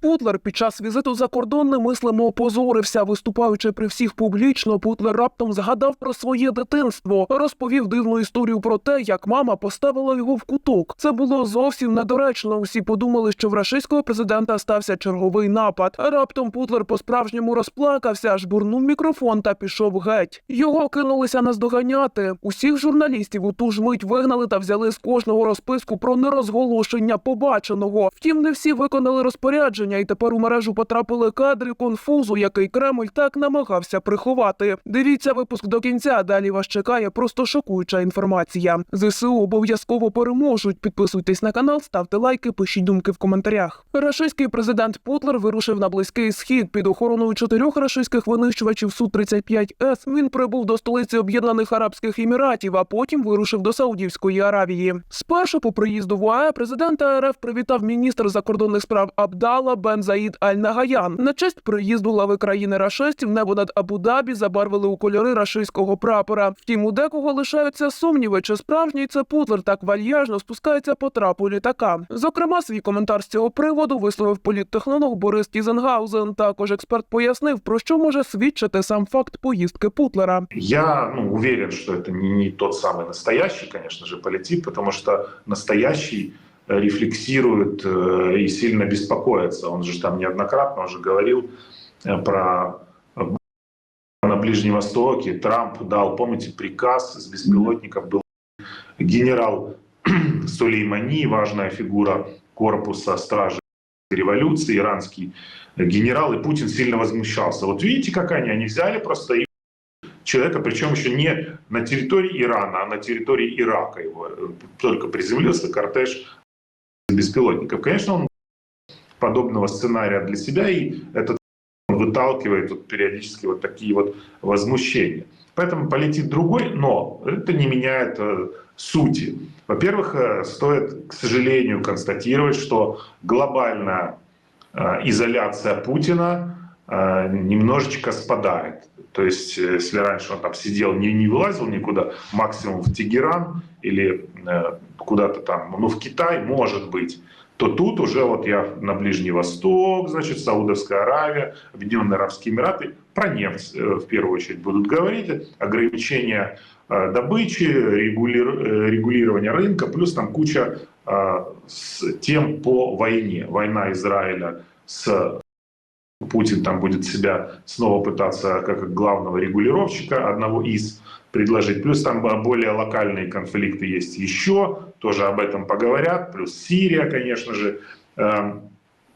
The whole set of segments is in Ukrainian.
Путлер під час візиту за кордон немислимо опозорився, виступаючи при всіх публічно. Путлер раптом згадав про своє дитинство, розповів дивну історію про те, як мама поставила його в куток. Це було зовсім недоречно. Усі подумали, що в рашистського президента стався черговий напад. Раптом Путлер по-справжньому розплакався, аж бурнув мікрофон та пішов геть. Його кинулися наздоганяти. Усіх журналістів у ту ж мить вигнали та взяли з кожного розписку про нерозголошення побаченого. Втім, не всі виконали розпорядження, і тепер у мережу потрапили кадри конфузу, який Кремль так намагався приховати. Дивіться випуск до кінця. Далі вас чекає просто шокуюча інформація. Зсу обов'язково переможуть. Підписуйтесь на канал, ставте лайки, пишіть думки в коментарях. Рашистський президент Путлер вирушив на близький схід під охороною чотирьох рашистських винищувачів су 35 с Він прибув до столиці Об'єднаних Арабських Еміратів, а потім вирушив до Саудівської Аравії. Спершу по приїзду в УАЕ президента РФ привітав міністр закордонних справ Абдала Бен Заїд Аль Нагаян. На честь приїзду глави країни рашистів небо над Абу-Дабі забарвили у кольори рашистського прапора. Втім, у декого лишаються сумніви, чи справжній це Путлер так вальяжно спускається по трапу літака. Зокрема, свій коментар з цього приводу висловив політтехнолог Борис Тізенгаузен. Також експерт пояснив, про що може свідчити сам факт поїздки Путлера. Я ну, уверен, что это не, не тот самый настоящий, конечно же, политик, потому что настоящий э, рефлексирует э, и сильно беспокоится. Он же там неоднократно уже говорил э, про на Ближнем Востоке. Трамп дал, помните, приказ с беспилотников был генерал Сулеймани, важная фигура корпуса стражи революции, иранский генерал, и Путин сильно возмущался. Вот видите, как они, они взяли просто и человека, причем еще не на территории Ирана, а на территории Ирака его э, только приземлился кортеж беспилотников. Конечно, он подобного сценария для себя, и этот выталкивает вот периодически вот такие вот возмущения. Поэтому полетит другой, но это не меняет э, сути. Во-первых, э, стоит, к сожалению, констатировать, что глобальная э, изоляция Путина немножечко спадает. То есть, э, если раньше он там сидел, не, не вылазил никуда, максимум в Тегеран или э, куда-то там, ну, в Китай, может быть, то тут уже вот я на Ближний Восток, значит, Саудовская Аравия, Объединенные Арабские Эмираты, про нефть э, в первую очередь будут говорить, ограничения э, добычи, регули- э, регулирование рынка, плюс там куча э, тем по войне. Война Израиля с Путин там будет себя снова пытаться как главного регулировщика, одного из предложить. Плюс там более локальные конфликты есть еще, тоже об этом поговорят. Плюс Сирия, конечно же. Эм,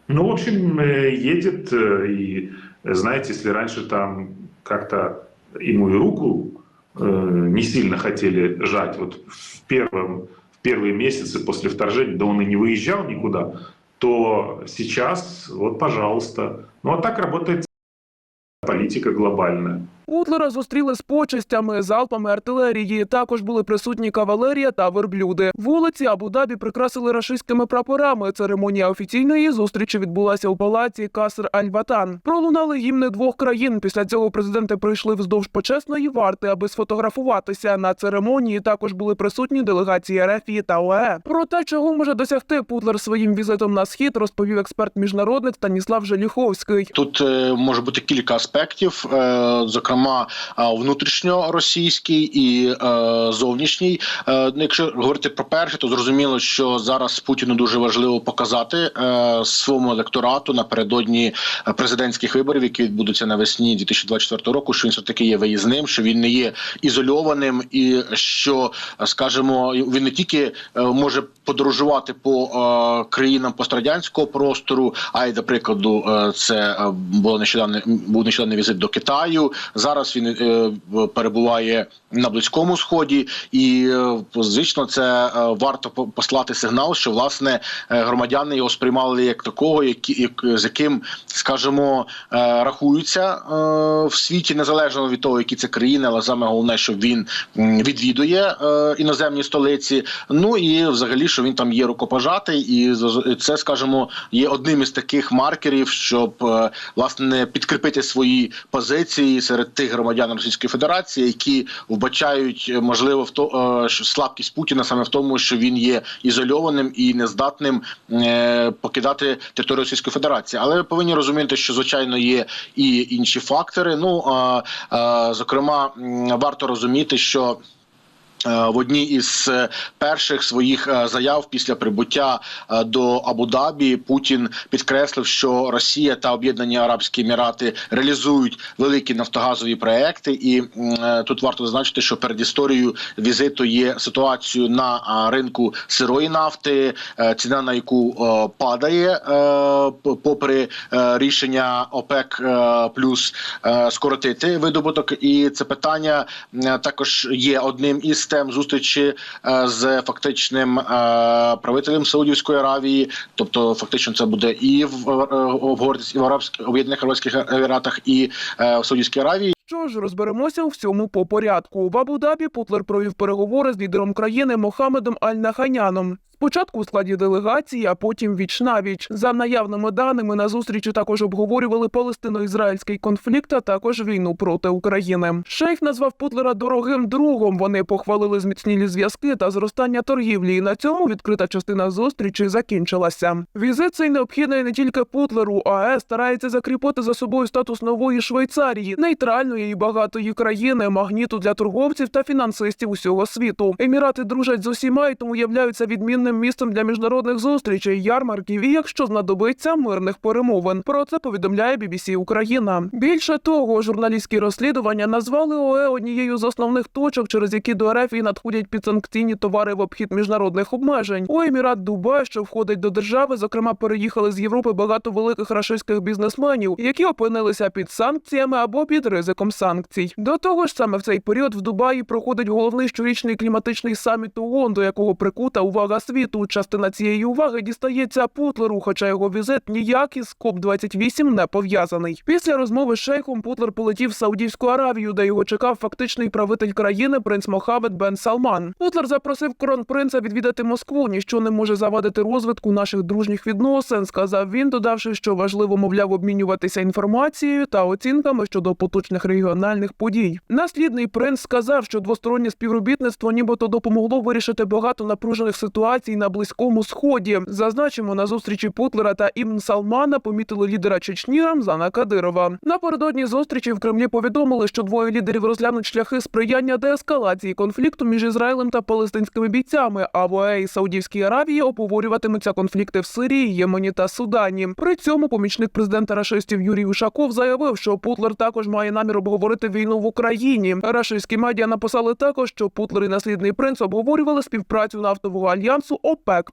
Ну, в общем, э, едет, э, и знаете, если раньше там как-то ему и руку э, не сильно хотели жать, вот в, первом, в первые месяцы после вторжения, да он и не выезжал никуда, то сейчас, вот, пожалуйста. Ну, а так работает политика глобальная. Путлера зустріли з почестями, залпами артилерії. Також були присутні кавалерія та верблюди. Вулиці Абу-Дабі прикрасили рашистськими прапорами. Церемонія офіційної зустрічі відбулася у палаці Каср Аль-Ватан. Пролунали гімни двох країн. Після цього президенти прийшли вздовж почесної варти, аби сфотографуватися. На церемонії також були присутні делегації РФ та ОЕ. Про те, чого може досягти Путлер своїм візитом на схід, розповів експерт міжнародник Станіслав Желіховський. Тут е, може бути кілька аспектів, е, зокрема внутрішньоросійський і е, зовнішній. Е, ну, якщо говорити про перше, то зрозуміло, що зараз Путіну дуже важливо показати е, своєму електорату напередодні президентських виборів, які відбудуться навесні 2024 року. Що він все таки є виїзним, що він не є ізольованим, і що скажімо, він не тільки може подорожувати по країнам пострадянського простору, а й до прикладу, це було нещодавно був нещодавний візит до Китаю. Зараз він е, перебуває на близькому сході, і е, звично це е, варто по- послати сигнал, що власне громадяни його сприймали як такого, які як з яким, скажімо, рахуються в світі, незалежно від того, які це країни, але саме головне, що він відвідує іноземні столиці. Ну і взагалі, що він там є рукопожатий, і це, скажімо, є одним із таких маркерів, щоб власне підкріпити свої позиції серед тих громадян Російської Федерації, які вбачають е, можливо в то е, що слабкість Путіна саме в тому, що він є ізольованим і нездатним е, покидати територію Російської Федерації. Але ви повинні розуміти, що звичайно є і інші фактори. Ну зокрема, варто розуміти, що. Е, В одній із е, перших своїх е, заяв після прибуття до Абу-Дабі Путін підкреслив, що Росія та Об'єднані Арабські Емірати реалізують великі нафтогазові проекти, і тут варто зазначити, що перед історією візиту є ситуацію на ринку сирої нафти, ціна на яку падає попри рішення ОПЕК плюс скоротити видобуток, і це питання також є одним із тем зустрічі е, з фактичним е, правителем Саудівської Аравії. Тобто, фактично, це буде і в е, і в Арабських Об'єднаних Арабських Еміратах, і в Саудівській Аравії. Що ж, розберемося у всьому по порядку. В Абу-Дабі Путлер провів переговори з лідером країни Мохамедом Аль-Наханяном. Спочатку у складі делегації, а потім віч навіч. За наявними даними на зустрічі також обговорювали палестино-ізраїльський конфлікт, а також війну проти України. Шейх назвав Путлера дорогим другом. Вони похвалили зміцнілі зв'язки та зростання торгівлі. І на цьому відкрита частина зустрічі закінчилася. Візит цей необхідний не тільки Путлеру, а ЕС старається закріпити за собою статус нової Швейцарії, нейтральної і багатої країни, магніту для торговців та фінансистів усього світу. Емірати дружать з усіма і тому являються відмінним місцем для міжнародних зустрічей, ярмарків і, якщо знадобиться, мирних перемовин. Про це повідомляє BBC Україна. Більше того, журналістські розслідування назвали ОЕ однією з основних точок, через які до РФ і надходять підсанкційні товари в обхід міжнародних обмежень. У Емірат Дубай, що входить до держави, зокрема переїхали з Європи багато великих рашистських бізнесменів, які опинилися під санкціями або під ризиком санкцій. До того ж, саме в цей період в Дубаї проходить головний щорічний кліматичний саміт ООН, до якого прикута увага світу. Частина цієї уваги дістається Путлеру, хоча його візит ніяк із КОП 28 не пов'язаний. Після розмови з шейхом Путлер полетів в Саудівську Аравію, де його чекав фактичний правитель країни принц Мохаммед Бен Салман. Путлер запросив кронпринца відвідати Москву. Ніщо не може завадити розвитку наших дружніх відносин. Сказав він, додавши, що важливо, мовляв, обмінюватися інформацією та оцінками щодо поточних регіональних подій. Наслідний принц сказав, що двостороннє співробітництво нібито допомогло вирішити багато напружених ситуацій на близькому сході. Зазначимо, на зустрічі Путлера та Ібн Салмана помітили лідера Чечні Рамзана Кадирова. Напередодні зустрічі в Кремлі повідомили, що двоє лідерів розглянуть шляхи сприяння деескалації конфлікту між Ізраїлем та палестинськими бійцями. А в ОЕ і Саудівській Аравії обговорюватимуться конфлікти в Сирії, Ємені та Судані. При цьому помічник президента рашистів Юрій Ушаков заявив, що Путлер також має намір обговорити війну в Україні. Рашистські медіа написали також, що Путлер і наслідний принц обговорювали співпрацю нафтового альянсу ОПЕК+.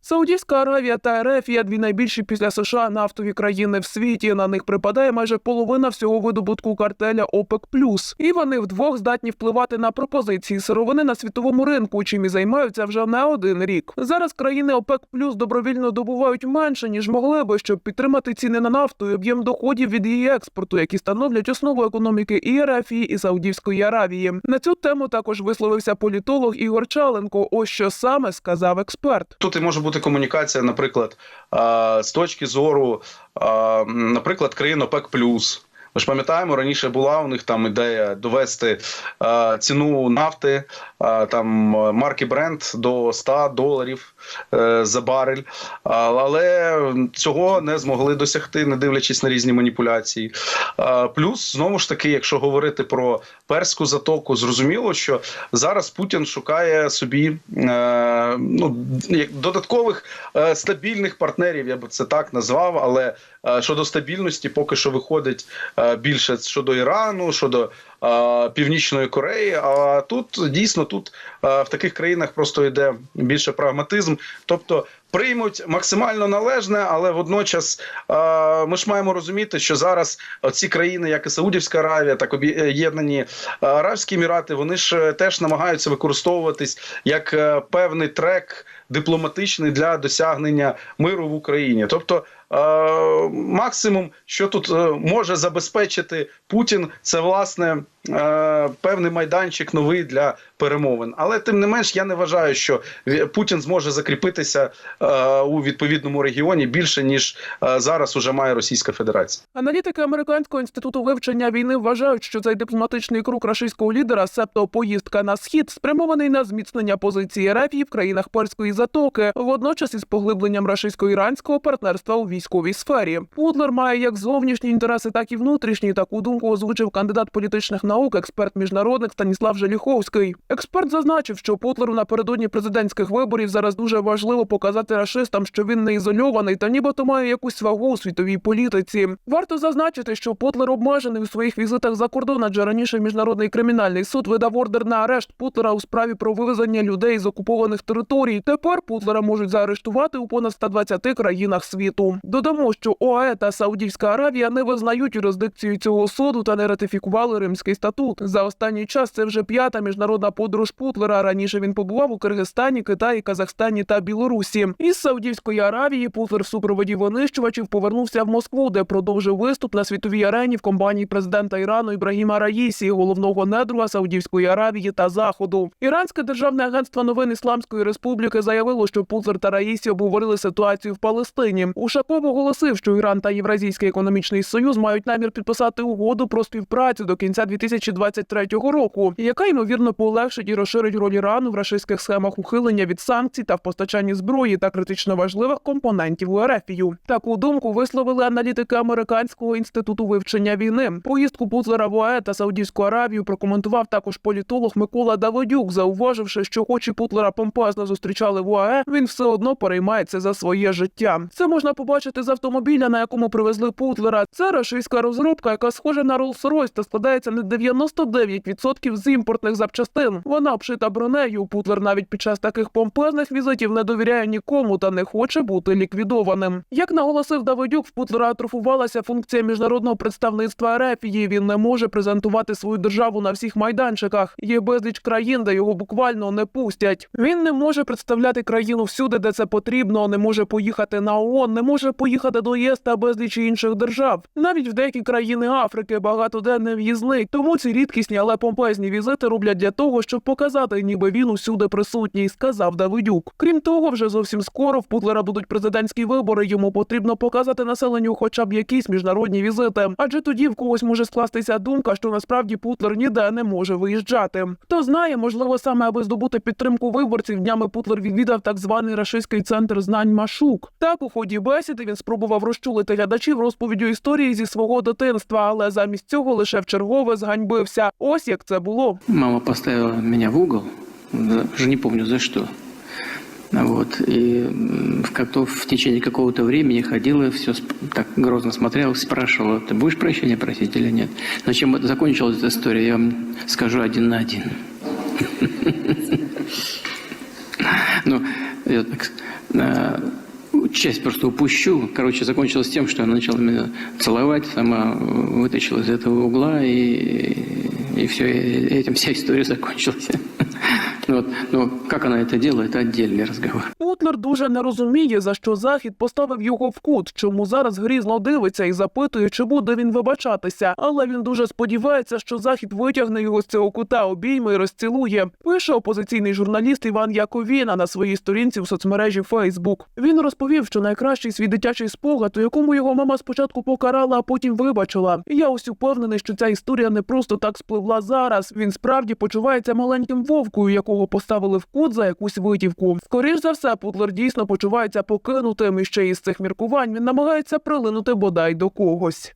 Саудівська Аравія та РФ є дві найбільші після США нафтові країни в світі. На них припадає майже половина всього видобутку картеля ОПЕК+. І вони вдвох здатні впливати на пропозиції сировини на світовому ринку, чим і займаються вже не один рік. Зараз країни ОПЕК плюс добровільно добувають менше ніж могли би, щоб підтримати ціни на нафту і об'єм доходів від її експорту, які становлять основу економіки і РФ, і Саудівської Аравії. На цю тему також висловився політолог Ігор Чаленко. Ось що саме сказав експерт. Тут і може бути комунікація, наприклад, з точки зору, наприклад, країн ОПЕК+. Ми ж пам'ятаємо, раніше була у них там ідея довести а, ціну нафти, а, там е, марки Brent до 100 доларів е, за барель, але цього не змогли досягти, не дивлячись на різні маніпуляції. А, плюс, знову ж таки, якщо говорити про перську затоку, зрозуміло, що зараз Путін шукає собі е, ну, додаткових е, стабільних партнерів, я б це так назвав, але е, щодо стабільності поки що виходить е, більше щодо Ірану, щодо е, Північної Кореї. А тут дійсно тут е, в таких країнах просто йде більше прагматизм, тобто. Приймуть максимально належне, але водночас е, ми ж маємо розуміти, що зараз ці країни, як і Саудівська Аравія, так об'єднані е, Арабські Емірати, вони ж е, теж намагаються використовуватись як е, певний трек дипломатичний для досягнення миру в Україні. Тобто, е, максимум, що тут е, може забезпечити Путін, це власне е, певний майданчик новий для перемовин. Але тим не менш, я не вважаю, що Путін зможе закріпитися у відповідному регіоні більше ніж зараз уже має Російська Федерація. Аналітики американського інституту вивчення війни вважають, що цей дипломатичний круг рашистського лідера, себто поїздка на схід, спрямований на зміцнення позиції РФ в країнах Перської затоки, водночас із поглибленням рашистсько-іранського партнерства у військовій сфері. Путлер має як зовнішні інтереси, так і внутрішні. Таку думку озвучив кандидат політичних наук, експерт міжнародник Станіслав Желіховський. Експерт зазначив, що Путлеру напередодні президентських виборів зараз дуже важливо показати рашистам, що він не ізольований та нібито має якусь вагу у світовій політиці. Варто зазначити, що Путлер обмежений у своїх візитах за кордон, адже раніше міжнародний кримінальний суд видав ордер на арешт Путлера у справі про вивезення людей з окупованих територій. Тепер Путлера можуть заарештувати у понад 120 країнах світу. Додамо, що ОАЕ та Саудівська Аравія не визнають юрисдикцію цього суду та не ратифікували Римський статут. За останній час це вже п'ята міжнародна подорож Путлера. Раніше він побував у Киргизстані, Китаї, Казахстані та Білорусі. Із Саудівської Аравії Путлер в супроводі винищувачів повернувся в Москву, де продовжив виступ на світовій арені в компанії президента Ірану Ібрагіма Раїсі, головного недруга Саудівської Аравії та Заходу. Іранське державне агентство новин Ісламської Республіки заявило, що Путлер та Раїсі обговорили ситуацію в Палестині. Ушаков оголосив, що Іран та Євразійський економічний союз мають намір підписати угоду про співпрацю до кінця 2023 року, яка ймовірно полегшить і розширить роль Ірану в рашистських схемах ухилення від санкцій та в постачанні зброї та критично важливих компонентів у Ерефію. Таку думку висловили аналітики американського інституту вивчення війни. Поїздку Путлера в ОАЕ та Саудівську Аравію прокоментував також політолог Микола Давидюк, зауваживши, що хоч і Путлера помпезно зустрічали в ОАЕ, він все одно переймається за своє життя. Це можна побачити з автомобіля, на якому привезли Путлера. Це рашистська розробка, яка схожа на Rolls-Royce та складається на 99% з імпортних запчастин. Вона обшита бронею. Путлер навіть під час таких помпезних візитів не довіряє нікому та не хоче бути ліквідованим. Як наголосив Давидюк, в Путлера атрофувалася функція міжнародного представництва Ерефії. Він не може презентувати свою державу на всіх майданчиках. Є безліч країн, де його буквально не пустять. Він не може представляти країну всюди, де це потрібно. Не може поїхати на ООН, не може поїхати до ЄС та безліч інших держав. Навіть в деякі країни Африки багатоденний в'їзник. Тому ці рідкісні, але помпезні візити роблять для того, щоб показати, ніби він усюди присутній, сказав Давидюк. Крім того, вже зовсім скоро в Путлера будуть президентські вибори. Йому потрібно показати населенню хоча б якісь міжнародні візити. Адже тоді в когось може скластися думка, що насправді Путлер ніде не може виїжджати. Хто знає, можливо, саме аби здобути підтримку виборців, днями Путлер відвідав так званий рашистський центр знань Машук. Так у ході бесіди він спробував розчулити глядачів розповіддю історії зі свого дитинства, але замість цього лише вчергове зганьбився. Ось як це було. Мама поставила меня в угол, да, уже не помню за что. Вот, и м, в, как-то в течение какого-то времени ходила, все так грозно смотрела, спрашивала, ты будешь прощения просить или нет? Но чем это закончилась эта история, я вам скажу один на один. Ну, я так, э, часть просто упущу. Короче, закончилось тем, что она начала меня целовать, сама вытащила из этого угла, и, и все, этим вся история закончилась. Вот. Но как она это делала, это отдельный разговор. Путлер дуже не розуміє, за що захід поставив його в кут, чому зараз грізно дивиться і запитує, чи буде він вибачатися. Але він дуже сподівається, що захід витягне його з цього кута, обійме і розцілує. Пише опозиційний журналіст Іван Яковіна на своїй сторінці в соцмережі Фейсбук. Він розповів, що найкращий свій дитячий спогад, у якому його мама спочатку покарала, а потім вибачила. Я ось упевнений, що ця історія не просто так спливла зараз. Він справді почувається маленьким вовкою, якого поставили в кут за якусь витівку. Скоріш за все, Путлер дійсно почувається покинутим, і ще із цих міркувань він намагається прилинути бодай до когось.